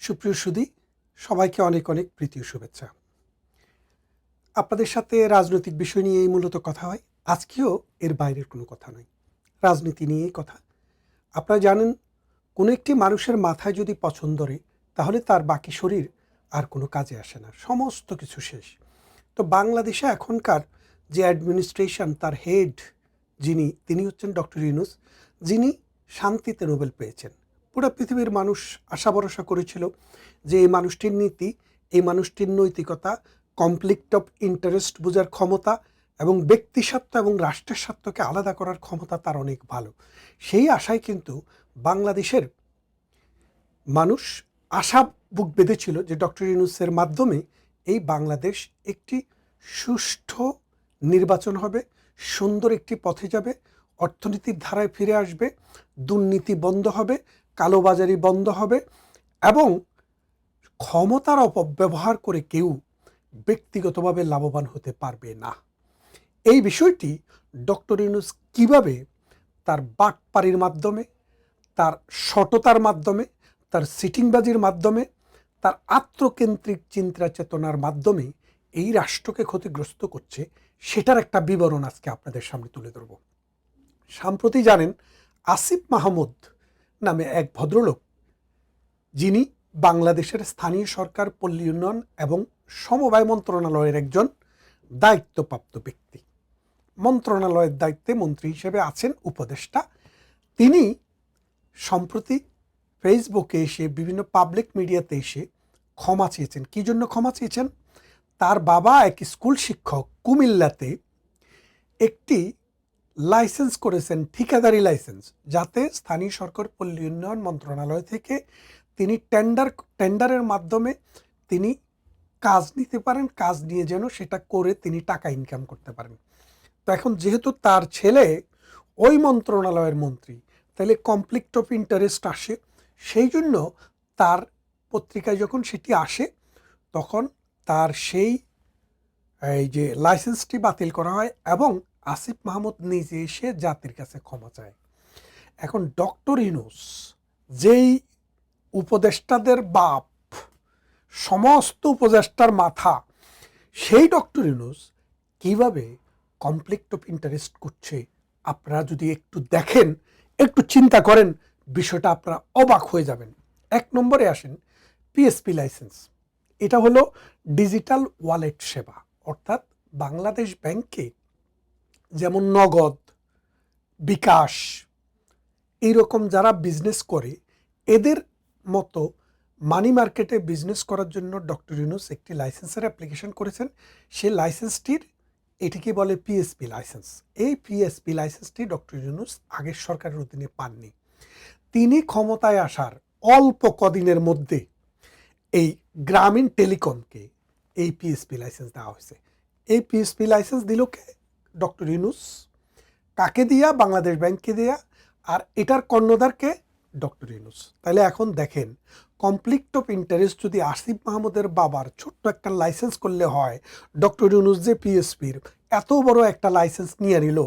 সুপ্রিয় সুদী সবাইকে অনেক অনেক প্রীতি শুভেচ্ছা। আপনাদের সাথে রাজনৈতিক বিষয় নিয়েই মূলত কথা হয়, আজকেও এর বাইরের কোনো কথা নয়। রাজনীতি নিয়েই কথা। আপনারা জানেন, কোনো একটি মানুষের মাথায় যদি পছন্দ রে, তাহলে তার বাকি শরীর আর কোনো কাজে আসে না। সমস্ত কিছু শেষ। তো বাংলাদেশে এখনকার যে অ্যাডমিনিস্ট্রেশন, তার হেড যিনি, তিনি হচ্ছেন ডক্টর ইউনুস, যিনি শান্তিতে নোবেল পেয়েছেন। পুরো পৃথিবীর মানুষ আশা ভরসা করেছিল যে এই মানুষটির নীতি, এই মানুষটির নৈতিকতা কমপ্লিক্ট অফ ইন্টারেস্ট বোঝার ক্ষমতা এবং ব্যক্তি স্বার্থ এবং রাষ্ট্রের স্বার্থকে আলাদা করার ক্ষমতা তার অনেক ভালো। সেই আশায় কিন্তু বাংলাদেশের মানুষ আশা বুক বেঁধেছিল যে ডক্টর ইউনুসের মাধ্যমে এই বাংলাদেশ একটি সুষ্ঠু নির্বাচন হবে, সুন্দর একটি পথে যাবে, অর্থনীতির ধারায় ফিরে আসবে, দুর্নীতি বন্ধ হবে কালোবাজারি বন্ধ হবে এবং ক্ষমতার অপব্যবহার করে কেউ ব্যক্তিগতভাবে লাভবান হতে পারবে না। এই বিষয়টি ডক্টর ইউনুস কীভাবে তার বাটপাড়ির মাধ্যমে, তার সততার মাধ্যমে, তার সিটিংবাজির মাধ্যমে, তার আত্মকেন্দ্রিক চিন্তা চেতনার মাধ্যমে এই রাষ্ট্রকে ক্ষতিগ্রস্ত করছে, সেটার একটা বিবরণ আজকে আপনাদের সামনে তুলে ধরব। সাম্প্রতি জানেন আসিফ মাহমুদ নামে এক ভদ্রলোক, যিনি বাংলাদেশের স্থানীয় সরকার, পল্লী উন্নয়ন এবং সমবায় মন্ত্রণালয়ের একজন দায়িত্বপ্রাপ্ত ব্যক্তি। মন্ত্রণালয়ের দায়িত্বে মন্ত্রী হিসেবে আছেন উপদেষ্টা। তিনি সম্প্রতি ফেসবুকে এসে, বিভিন্ন পাবলিক মিডিয়াতে এসে ক্ষমা চেয়েছেন। কী জন্য ক্ষমা চেয়েছেন? তার বাবা এক স্কুল শিক্ষক কুমিল্লাতে একটি লাইসেন্স করেছেন, ঠিকাদারি লাইসেন্স, যাতে স্থানীয় সরকার, পল্লী উন্নয়ন মন্ত্রণালয় থেকে তিনি টেন্ডার টেন্ডারের মাধ্যমে তিনি কাজ নিতে পারেন, কাজ নিয়ে যেন সেটা করে তিনি টাকা ইনকাম করতে পারেন। তো এখন যেহেতু তার ছেলে ওই মন্ত্রণালয়ের মন্ত্রী, তাহলে কমপ্লিক্ট অফ ইন্টারেস্ট আসে। সেই জন্য তার পত্রিকায় যখন সেটি আসে, তখন তার সেই, এই যে লাইসেন্সটি বাতিল করা হয় এবং আসিফ মাহমুদ নিজে এসে জাতির কাছে ক্ষমা চায়। এখন ডক্টর ইনুস যেই উপদেষ্টাদের বাপ, সমস্ত উপদেষ্টার মাথা, সেই ডক্টর ইনুস কীভাবে কমপ্লিক্ট অফ ইন্টারেস্ট করছে? আপনারা যদি একটু দেখেন, একটু চিন্তা করেন, বিষয়টা আপনারা অবাক হয়ে যাবেন। এক নম্বরে আসেন পিএসপি লাইসেন্স এটা হলো ডিজিটাল ওয়ালেট সেবা, অর্থাৎ বাংলাদেশ ব্যাংকে যেমন নগদ, বিকাশ, এইরকম যারা বিজনেস করে, এদের মতো মানি মার্কেটে বিজনেস করার জন্য ডক্টর ইউনুস একটি লাইসেন্সের অ্যাপ্লিকেশন করেছেন। সেই লাইসেন্সটির এটিকে বলে পিএসপি লাইসেন্স এই পিএসপি লাইসেন্সটি ডক্টর ইউনুস আগের সরকারের অধীনে পাননি। তিনি ক্ষমতায় আসার অল্প কদিনের মধ্যে এই গ্রামীণ টেলিকমকে এই পিএসপি লাইসেন্স দেওয়া হয়েছে। এই পিএসপি লাইসেন্স দিল কে? ডক্টর ইউনুস, কাকে দিয়া, বাংলাদেশ ব্যাংককে দেয়া, আর এটার কর্ণধারকে ডক্টর ইউনুস। তাহলে এখন দেখেন কমপ্লিক্ট অফ ইন্টারেস্ট যদি আসিফ মাহমুদের বাবার ছোট্ট একটা লাইসেন্স করলে হয়, ডক্টর ইউনুস যে পিএসপির এত বড় একটা লাইসেন্স নিয়ে নিল,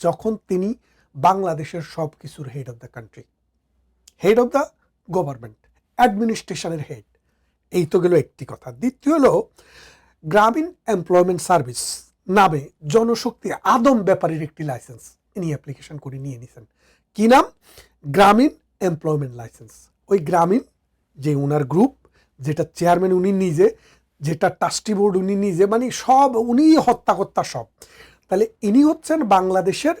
যখন তিনি বাংলাদেশের সব কিছুর head of the country head of the government অ্যাডমিনিস্ট্রেশনের head এই তো গেল একটি কথা। দ্বিতীয় হলো, গ্রামীণ এমপ্লয়মেন্ট সার্ভিস নামে জনশক্তি আদম ব্যাপারের একটি লাইসেন্স ইনি অ্যাপ্লিকেশন করে নিয়ে নিছেন। কি নাম? গ্রামীণ এমপ্লয়মেন্ট লাইসেন্স ওই গ্রামীণ যে ওনার গ্রুপ যেটা চেয়ারম্যান উনি নিজে, যেটা ট্রাস্টি বোর্ড উনি নিজে মানে সব উনি হত্যা কর্তা সব। তাহলে ইনি হচ্ছেন বাংলাদেশের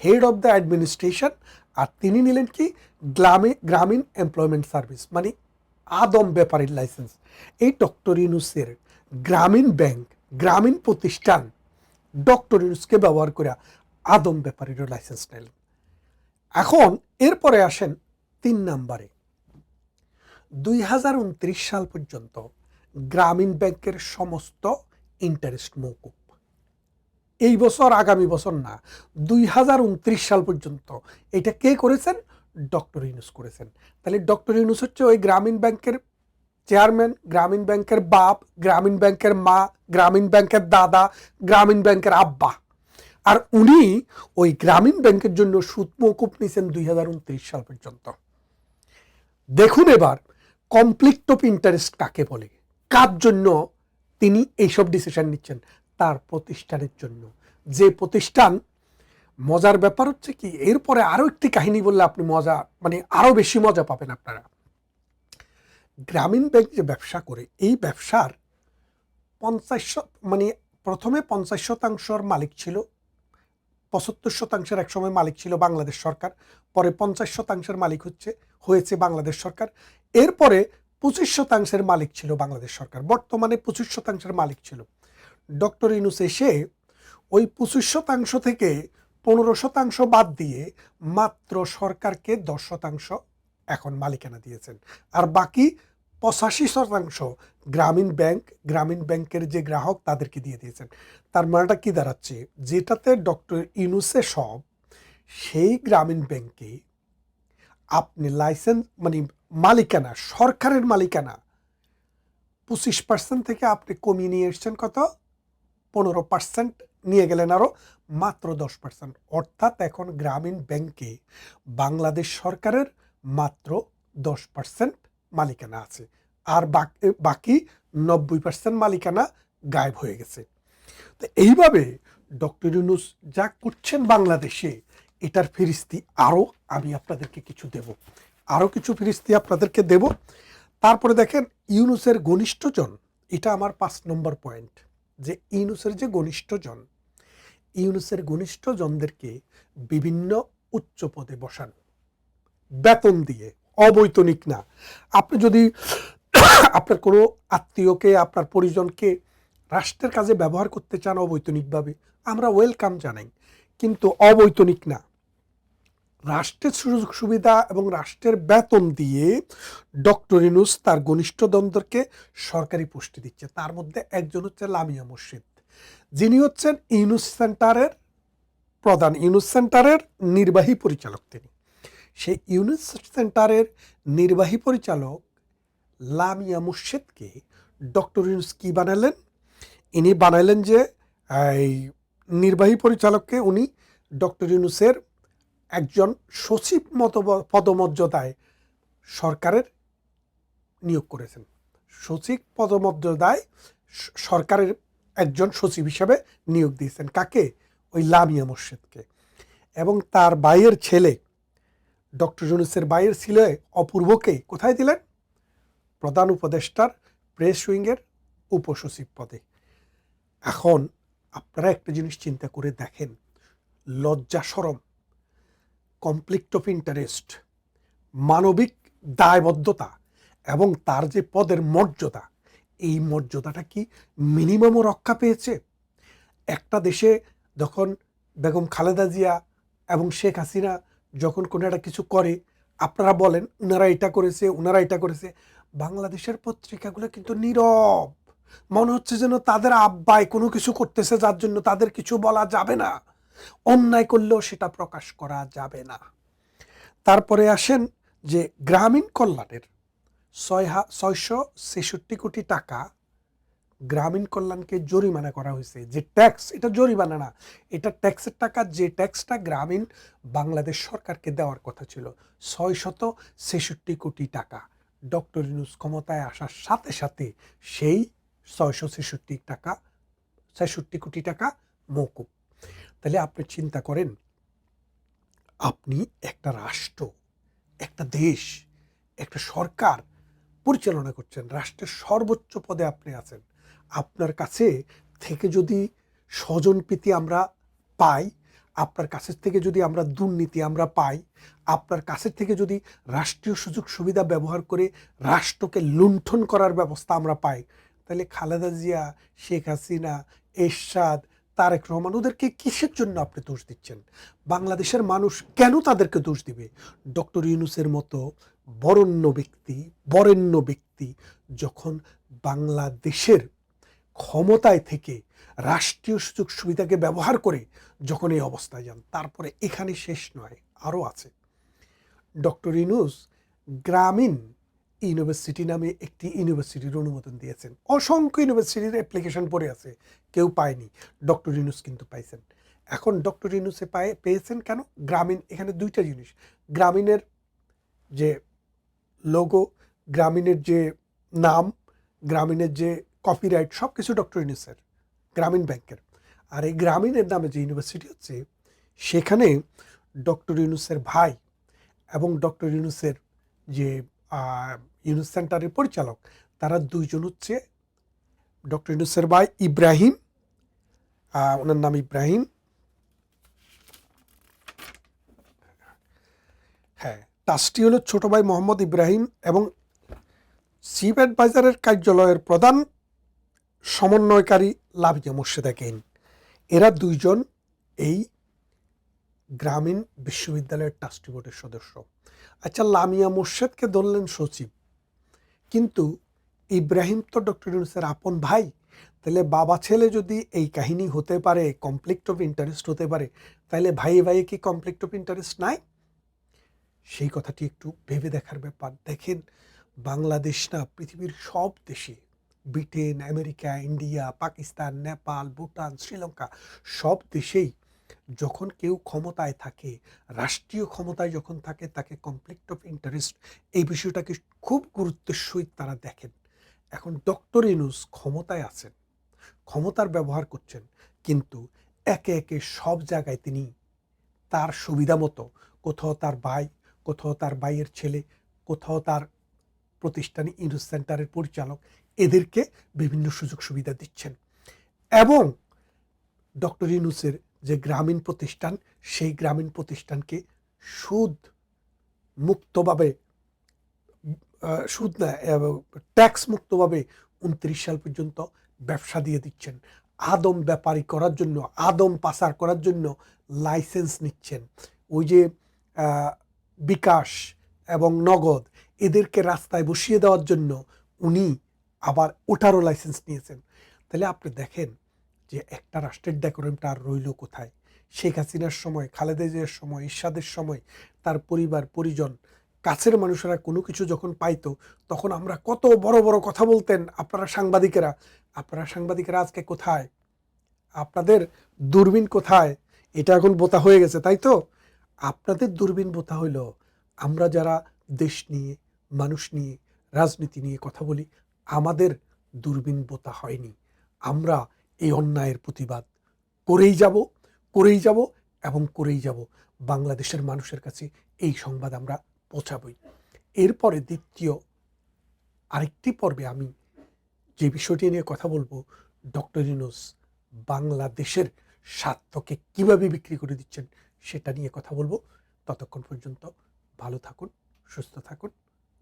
হেড অফ দ্য অ্যাডমিনিস্ট্রেশন আর তিনি নিলেন কি? গ্রামে, গ্রামীণ এমপ্লয়মেন্ট সার্ভিস মানে আদম ব্যাপারের লাইসেন্স এই ডক্টর ইউনুসের গ্রামীণ ব্যাংক গ্রামীণ প্রতিষ্ঠান ডক্টর ইউনুসকে ব্যবহার করে আদম ব্যাপারের লাইসেন্স নিলেন। এখন এরপরে আসেন তিন নাম্বারে। দুই হাজার উনত্রিশ সাল পর্যন্ত গ্রামীণ ব্যাংকের সমস্ত ইন্টারেস্ট মৌকুব। এই বছর, আগামী বছর না, দুই হাজার উনত্রিশ সাল পর্যন্ত এটা কে করেছেন? ডক্টর ইউনুস করেছেন। তাহলে ডক্টর ইউনুস হচ্ছে ওই গ্রামীণ ব্যাংকের চেয়ারম্যান, গ্রামীণ ব্যাংকের বাপ, গ্রামীণ ব্যাংকের মা, গ্রামীণ ব্যাংকের দাদা, গ্রামীণ ব্যাংকের আব্বা। আর উনি ওই গ্রামীণ ব্যাংকের জন্য সুদ মৌকুব নিয়েছেন দুই হাজার উনত্রিশ সাল পর্যন্ত। দেখুন এবার কমপ্লিট অফ ইন্টারেস্ট কাকে বলে। কার জন্য তিনি এইসব ডিসিশন নিচ্ছেন? তার প্রতিষ্ঠানের জন্য। যে প্রতিষ্ঠান, মজার ব্যাপার হচ্ছে কি, এরপরে আরও একটি কাহিনী বললে আপনি মজা মানে আরও বেশি মজা পাবেন আপনারা। গ্রামীণ ব্যাংক যে ব্যবসা করে, এই ব্যবসার পঞ্চাশ মানে প্রথমে পঞ্চাশ শতাংশর মালিক ছিল, পঁচাত্তর শতাংশের একসময় মালিক ছিল বাংলাদেশ সরকার, পরে পঞ্চাশ শতাংশের মালিক হচ্ছে, হয়েছে বাংলাদেশ সরকার। এরপরে পঁচিশ শতাংশের মালিক ছিল বাংলাদেশ সরকার, বর্তমানে পঁচিশ শতাংশের মালিক ছিল। ডক্টর ইনুস এসে ওই পঁচিশ শতাংশ থেকে পনেরো শতাংশ বাদ দিয়ে মাত্র সরকারকে দশ শতাংশ এখন মালিকানা দিয়েছেন। আর বাকি পঁচাশি শতাংশ গ্রামীণ ব্যাংক, গ্রামীণ ব্যাংকের যে গ্রাহক তাদেরকে দিয়ে দিয়েছেন। তার মানেটা কি দাঁড়াচ্ছে? যেটাতে ডক্টর ইনুসে সব, সেই গ্রামীণ ব্যাংকে আপনি লাইসেন্স মানে মালিকানা, সরকারের মালিকানা পঁচিশ পার্সেন্ট থেকে আপনি কমিয়ে নিয়ে এসছেন কত? পনেরো পার্সেন্ট নিয়ে গেলেন আরও মাত্র দশ পার্সেন্ট অর্থাৎ এখন গ্রামীণ ব্যাংকে বাংলাদেশ সরকারের মাত্র দশ পার্সেন্ট মালিকানা আছে। আর বাকি- নব্বই পার্সেন্ট মালিকানা গায়েব হয়ে গেছে। তো এইভাবে ডক্টর ইউনুস যা করছেন বাংলাদেশে, এটার ফিরিস্তি আরও আমি আপনাদেরকে কিছু দেব। আরও কিছু ফিরিস্তি আপনাদেরকে দেব। তারপরে দেখেন ইউনুসের ঘনিষ্ঠজন এটা আমার পাঁচ নম্বর পয়েন্ট, যে ইউনুসের যে ঘনিষ্ঠজন ইউনুসের ঘনিষ্ঠজনদেরকে বিভিন্ন উচ্চ পদে বসানো। বেতন দিয়ে, অবৈতনিক না। আপনি যদি আপনার কোনো আত্মীয়কে, আপনার পরিজনকে রাষ্ট্রের কাজে ব্যবহার করতে চান অবৈতনিকভাবে, আমরা ওয়েলকাম জানাই। কিন্তু অবৈতনিক না। রাষ্ট্রের সুযোগ সুবিধা এবং রাষ্ট্রের বেতন দিয়ে ডক্টর ইনুস তার ঘনিষ্ঠ দ্বন্দ্বকে সরকারি পুষ্টি দিচ্ছে। তার মধ্যে একজন হচ্ছে লামিয়া মুর্শিদ। যিনি হচ্ছেন ইউনুস সেন্টারের প্রধান। ইউনুস সেন্টারের নির্বাহী পরিচালক তিনি। সেই ইউনুস সেন্টারের নির্বাহী পরিচালক লামিয়া মুর্শিদকে ডক্টর ইউনুস কি বানালেন। ইনি বানাইলেন যে, এই নির্বাহী পরিচালককে উনি ডক্টর ইউনুসের একজন সচিব মত পদমর্যাদায় সরকারের নিয়োগ করেছেন। সচিব পদমর্যাদায় সরকারের একজন সচিব হিসেবে নিয়োগ দিয়েছেন। কাকে? ওই লামিয়া মুর্শিদকে। এবং তার বাইয়ের ছেলে ডক্টর ইউনুসের বাইয়ের ছেলে অপূর্বকে কোথায় দিলেন? প্রধান উপদেষ্টার প্রেস উইংয়ের উপসচিব পদে। এখন আপনারা একটা জিনিস চিন্তা করে দেখেন। লজ্জা সরম কনফ্লিক্ট অফ ইন্টারেস্ট মানবিক দায়বদ্ধতা এবং তার যে পদের মর্যাদা, এই মর্যাদাটা কি মিনিমামও রক্ষা পেয়েছে? একটা দেশে যখন বেগম খালেদা জিয়া এবং শেখ হাসিনা যখন কোনো একটা কিছু করে, আপনারা বলেন ওনারা এটা করেছে ওনারা এটা করেছে। বাংলাদেশের পত্রিকাগুলো কিন্তু নীরব। মনে হচ্ছে যেন তাদের আব্বায় কোনো কিছু করতেছে যার জন্য তাদের কিছু বলা যাবে না। অন্যায় করলেও সেটা প্রকাশ করা যাবে না। তারপরে আসেন যে, গ্রামীণ কল্যাণের ছয় ছয়শো ছেষট্টি কোটি টাকা গ্রামীণ কল্যাণকে জরিমানা করা হয়েছে। যে ট্যাক্স এটা জরিমানা না। এটা ট্যাক্সের টাকা, যে ট্যাক্সটা গ্রামীণ বাংলাদেশ সরকারকে দেওয়ার কথা ছিল ছয় শত ছেষট্টি কোটি টাকা। ডক্টর ইউনুস ক্ষমতায় আসার সাথে সাথে সেই ছয়শো ছেষট্টি টাকা, ছেষট্টি কোটি টাকা মৌকুব। তাহলে আপনি চিন্তা করেন, আপনি একটা রাষ্ট্র, একটা দেশ, একটা সরকার পরিচালনা করছেন, রাষ্ট্রের সর্বোচ্চ পদে আপনি আছেন। আপনার কাছে থেকে যদি স্বজন স্বজনপ্রীতি আমরা পাই, আপনার কাছের থেকে যদি আমরা দুর্নীতি আমরা পাই, আপনার কাছের থেকে যদি রাষ্ট্রীয় সুযোগ সুবিধা ব্যবহার করে রাষ্ট্রকে লুণ্ঠন করার ব্যবস্থা আমরা পাই, তাহলে খালেদা জিয়া, শেখ হাসিনা, এরশাদ, তারেক রহমান, ওদেরকে কিসের জন্য আপনি দোষ দিচ্ছেন? বাংলাদেশের মানুষ কেন তাদেরকে দোষ দিবে? ডক্টর ইউনুসের মতো বরেণ্য ব্যক্তি বরেণ্য ব্যক্তি যখন বাংলাদেশের ক্ষমতায় থেকে রাষ্ট্রীয় সুযোগ সুবিধাকে ব্যবহার করে যখন এই অবস্থায় যান, তারপরে এখানে শেষ নয়, আরও আছে। ডক্টর ইনুস গ্রামীণ ইউনিভার্সিটি নামে একটি ইউনিভার্সিটির অনুমোদন দিয়েছেন। অসংখ্য ইউনিভার্সিটির অ্যাপ্লিকেশন পড়ে আছে, কেউ পায়নি, ডক্টর ইনুস কিন্তু পাইছেন। এখন ডক্টর ইনুসে পায়ে, পেয়েছেন কেন? গ্রামীণ, এখানে দুইটা জিনিস। গ্রামীণের যে লোগো গ্রামীণের যে নাম, গ্রামীণের যে কপিরাইট সব কিছু ডক্টর ইউনুসের গ্রামীণ ব্যাংকের আর এই গ্রামীণের নামে যে ইউনিভার্সিটি হচ্ছে, সেখানে ডক্টর ইউনুসের ভাই এবং ডক্টর ইউনুসের যে ইউনুস সেন্টারের পরিচালক, তারা দুইজন হচ্ছে ডক্টর ইউনুসের ভাই ইব্রাহিম ওনার নাম ইব্রাহিম। হ্যাঁ ট্রাস্টি হলো ছোট ভাই মোহাম্মদ ইব্রাহিম এবং চিফ অ্যাডভাইজারের কার্যালয়ের প্রধান সমন্বয়কারী লাভিয়া মোর্শেদা কেন এরা দুইজন এই গ্রামীণ বিশ্ববিদ্যালয়ের ট্রাস্টি বোর্ডের সদস্য। আচ্ছা লামিয়া মোর্শেদকে ধরলেন সচিব। কিন্তু ইব্রাহিম তো ডক্টর ইউনুসের আপন ভাই। তাহলে বাবা ছেলে যদি এই কাহিনী হতে পারে কমপ্লিক্ট অফ ইন্টারেস্ট হতে পারে, তাহলে ভাই ভাই কি কমপ্লিক্ট অফ ইন্টারেস্ট নাই? সেই কথাটি একটু ভেবে দেখার ব্যাপার। দেখেন, বাংলাদেশ না পৃথিবীর সব দেশে Britain, America, India, Pakistan, Nepal, Bhutan, Sri Lanka সব দেশেই যখন কেউ ক্ষমতায় থাকে, রাষ্ট্রীয় ক্ষমতায় যখন থাকে, তাকে কনফ্লিক্ট অফ ইন্টারেস্ট এই বিষয়টাকে খুব গুরুত্বের সহিত তারা দেখেন। এখন ডক্টর ইনুস ক্ষমতায় আছেন, ক্ষমতার ব্যবহার করছেন, কিন্তু একে একে সব জায়গায় তিনি তার সুবিধা মতো, কোথাও তার ভাই, কোথাও তার ভাইয়ের ছেলে, কোথাও তার প্রতিষ্ঠানে ইউনুস সেন্টারের পরিচালক এদেরকে বিভিন্ন সুযোগ সুবিধা দিচ্ছেন। এবং ডক্টর ইউনুসের যে গ্রামীণ প্রতিষ্ঠান, সেই গ্রামীণ প্রতিষ্ঠানকে সুদ মুক্তভাবে সুদ না ট্যাক্স মুক্তভাবে উনত্রিশ সাল পর্যন্ত ব্যবসা দিয়ে দিচ্ছেন। আদম ব্যাপারী করার জন্য, আদম পাচার করার জন্য লাইসেন্স নিচ্ছেন। ওই যে বিকাশ এবং নগদ, এদেরকে রাস্তায় বসিয়ে দেওয়ার জন্য উনি আবার ওটারও লাইসেন্স নিয়েছেন। তাহলে আপনি দেখেন যে একটা রাষ্ট্রের ডেকোরেমটা আর রইল কোথায়? শেখ হাসিনার সময়, খালেদা জিয়ার সময়, ইরশাদের সময়, তার পরিবার, পরিজন, কাছের মানুষেরা কোনো কিছু যখন পাইতো, তখন আমরা কত বড় বড় কথা বলতেন আপনারা সাংবাদিকেরা আপনারা সাংবাদিকেরা আজকে কোথায়? আপনাদের দূরবীন কোথায়? এটা এখন বোতা হয়ে গেছে, তাই তো? আপনাদের দূরবীন বোতা হইল, আমরা যারা দেশ নিয়ে, মানুষ নিয়ে, রাজনীতি নিয়ে কথা বলি আমাদের দূরবীন বোতা হয়নি। আমরা এই অন্যায়ের প্রতিবাদ করেই যাব করেই যাব এবং করেই যাব। বাংলাদেশের মানুষের কাছে এই সংবাদ আমরা পৌঁছাবই। এরপরে দ্বিতীয় আরেকটি পর্বে আমি যে বিষয়টি নিয়ে কথা বলব, ডক্টর ইনোস বাংলাদেশের স্বার্থকে কীভাবে বিক্রি করে দিচ্ছেন সেটা নিয়ে কথা বলব। ততক্ষণ পর্যন্ত ভালো থাকুন, সুস্থ থাকুন।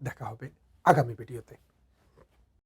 দেখা হবে আগামী ভিডিওতে।